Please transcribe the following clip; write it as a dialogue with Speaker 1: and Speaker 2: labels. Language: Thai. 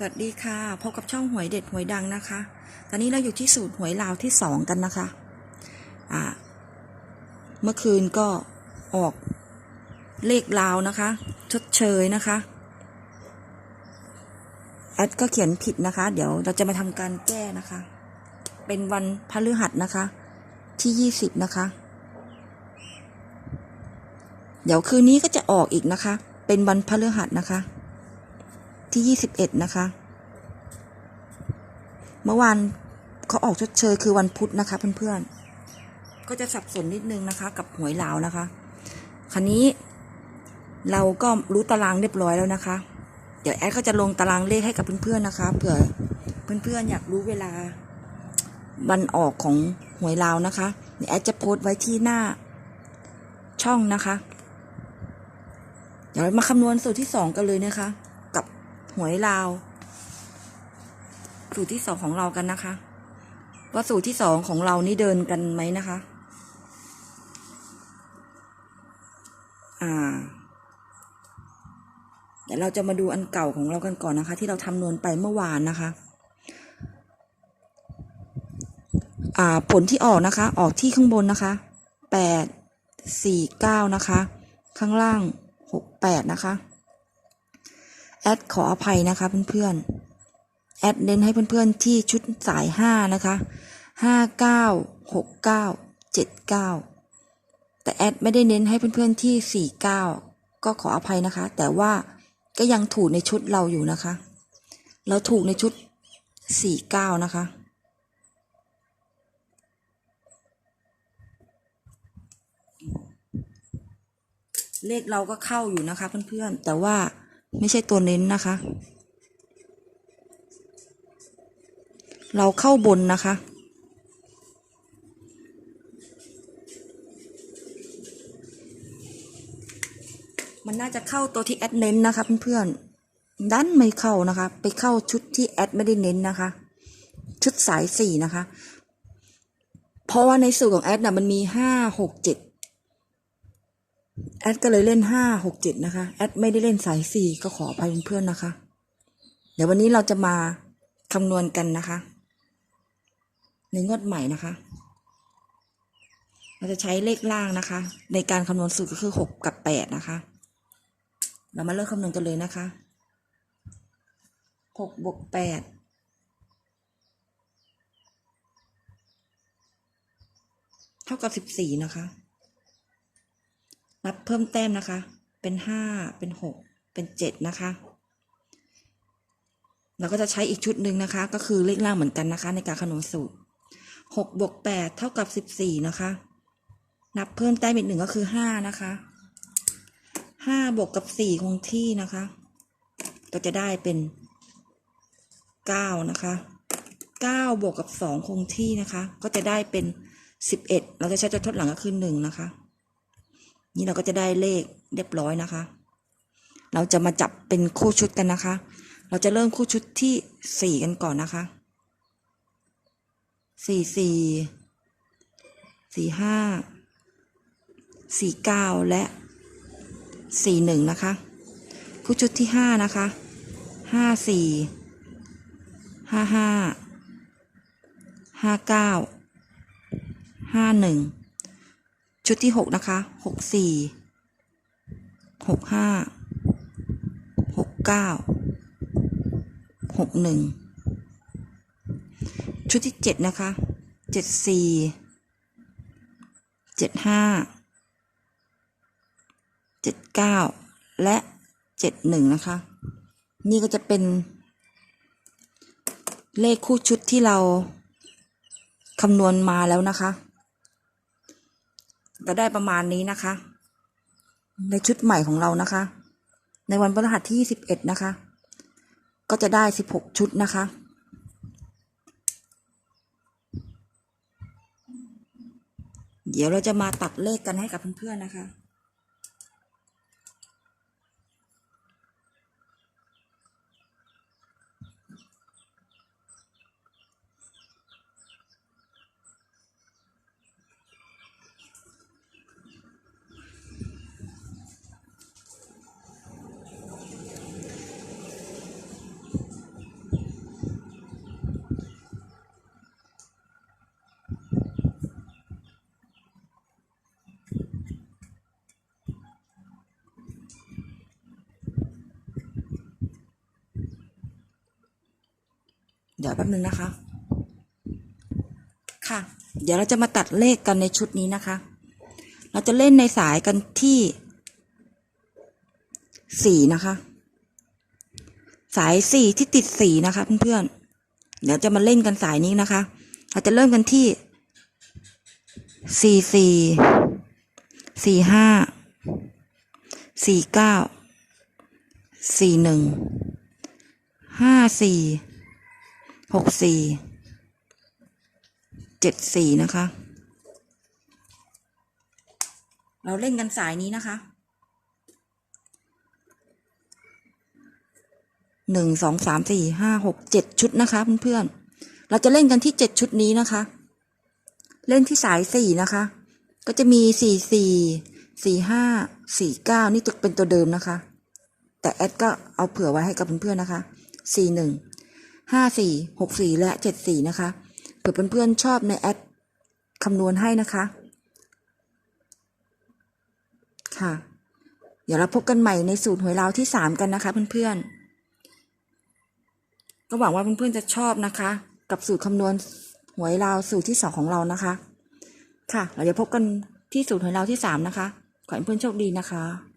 Speaker 1: สวัสดีค่ะ พบกับช่องหวยเด็ดหวยดังนะคะ ตอนนี้เราอยู่ที่สูตรหวยลาวที่สองกันนะคะ อ่า เมื่อคืนก็ออกเลขลาวนะคะ ชดเชยนะคะ แอดก็เขียนผิดนะคะ เดี๋ยวเราจะมาทำการแก้นะคะ เป็นวันพฤหัสนะคะ ที่ยี่สิบนะคะ เดี๋ยวคืนนี้ก็จะออกอีกนะคะ เป็นวันพฤหัสนะคะ ที่ยี่สิบเอ็ดนะคะ เมื่อวานเขาออกชดเชยคือวันพุธนะคะ เพื่อนๆ ก็จะสับสนนิดนึงนะคะ กับหวยลาวนะคะ คราวนี้เราก็รู้ตารางเรียบร้อยแล้วนะคะ เดี๋ยวแอดก็จะลงตารางเลขให้กับเพื่อนๆนะคะ เผื่อเพื่อนๆอยากรู้เวลาวันออกของหวยลาวนะคะเดี๋ยวแอดจะโพสต์ไว้ที่หน้าช่องนะคะ เดี๋ยวเรามาคำนวณสูตรที่สองกันเลยนะคะ หวยลาว สูตรที่สองของเรากันนะคะ ว่าสูตรที่สองของเรานี่เดินกันไหมนะคะ อ่าเดี๋ยวเราจะมาดูอันเก่าของเรากันก่อนนะคะ ที่เราทำนวณไปเมื่อวานนะคะ อ่าผลที่ออกนะคะ ออกที่ข้างบนนะคะแปดสี่เก้านะคะ ข้างล่างหกแปดนะคะ อดขออภัยนะคะเพื่อนๆแอดเน้นให้เพื่อนๆที่ชุดสายห้านะคะห้าเก้าหกเก้าเจ็ดเก้าแต่แอดไม่ได้เน้นให้เพื่อนๆที่สี่เก้าก็ขออภัยนะคะ แต่ว่าก็ยังถูกในชุดเราอยู่นะคะ เราถูกในชุดสี่เก้านะคะเลขเราก็เข้าอยู่นะคะเพื่อนๆ แต่ว่า ไม่ใช่ตัวเน้นนะคะ เราเข้าบนนะคะ มันน่าจะเข้าตัวที่แอดเน้นนะคะเพื่อนๆดันไม่เข้านะคะ ไปเข้าชุดที่แอดไม่ได้เน้นนะคะ ชุดสายสี่นะคะ เพราะว่าในสูตรของแอดน่ะมันมีห้าหกเจ็ด แอดก็เลยเล่นห้าหกเจ็ดนะคะ แอดไม่ได้เล่นสายสี่ก็ขออภัยเพื่อนๆนะคะ เดี๋ยววันนี้เราจะมาคำนวณกันนะคะ ในงวดใหม่นะคะ เราจะใช้เลขล่างนะคะ ในการคำนวณสูตรก็คือหกกับแปดนะคะ เรามาเริ่มคำนวณกันเลยนะคะหกบวกแปดเท่ากับสิบสี่นะคะ นับเพิ่มแต้มนะคะ เป็นห้าเป็นหกเป็นเจ็ดนะคะ เราก็จะใช้อีกชุดหนึ่งนะคะ ก็คือเลขล่างเหมือนกันนะคะ ในการคำนวณสูตรหกบวกแปดเท่ากับสิบสี่นะคะ นับเพิ่มแต้มอีกหนึ่งก็คือห้านะคะห้าบวกกับสี่คงที่นะคะ ก็จะได้เป็นเก้านะคะเก้าบวกกับสองคงที่นะคะ ก็จะได้เป็นสิบเอ็ดเราจะใช้ตัวทดหลังก็คือหนึ่งนะคะ นี่เราก็จะได้เลขเรียบร้อยนะคะ เราจะมาจับเป็นคู่ชุดกันนะคะ เราจะเริ่มคู่ชุดที่สี่กันก่อนนะคะสี่สี่สี่ห้าสี่เก้าและสี่หนึ่งนะคะคู่ชุดที่ห้านะคะห้าสี่ห้าห้าห้าเก้าห้าหนึ่ง ชุดที่หกนะคะหกสี่หกห้าหกเก้าหกหนึ่งชุดที่เจ็ดนะคะเจ็ดสี่เจ็ดห้าเจ็ดเก้าและเจ็ดหนึ่งนะคะ นี่ก็จะเป็น เลขคู่ชุดที่เราคำนวณมาแล้วนะคะ ก็ได้ประมาณนี้นะคะ ในชุดใหม่ของเรานะคะ ในวันพฤหัสที่21นะคะ ก็จะได้ 16 ชุดนะคะเดี๋ยวเราจะมาตัดเลขกันให้กับเพื่อนๆนะคะ เดี๋ยวแป๊บนึงนะคะ ค่ะ เดี๋ยวเราจะมาตัดเลขกันในชุดนี้นะคะ เราจะเล่นในสายกันที่สี่นะคะ สายสี่ที่ติดสี่นะคะเพื่อนๆเดี๋ยวจะมาเล่นกันสายนี้นะคะ เราจะเริ่มกันที่สี่สี่สี่ห้าสี่เก้าสี่หนึ่งห้าสี่ หกสี่เจ็ดสี่นะคะ เราเล่นกันสายนี้นะคะหนึ่งสองสามสี่ห้าหกเจ็ดชุดนะคะเพื่อนๆเราจะเล่นกันที่เจ็ดชุดนี้นะคะ เล่นที่สายสี่นะคะ ก็จะมีสี่สี่สี่ห้าสี่เก้านี่ตัวเป็นตัวเดิมนะคะ แต่แอดก็เอาเผื่อไว้ให้กับเพื่อนๆนะคะสี่หนึ่ง ห้าสี่หกสี่และเจ็ดสี่นะคะ เผื่อเพื่อนๆชอบในแอดคำนวณให้นะคะ ค่ะ เดี๋ยวเราพบกันใหม่ในสูตรหวยลาวที่สามกันนะคะเพื่อนๆก็หวังว่าเพื่อนๆจะชอบนะคะ กับสูตรคำนวณหวยลาวสูตรที่สองของเรานะคะ ค่ะ เราจะพบกันที่สูตรหวยลาวที่สามนะคะ ขอให้เพื่อนโชคดีนะคะ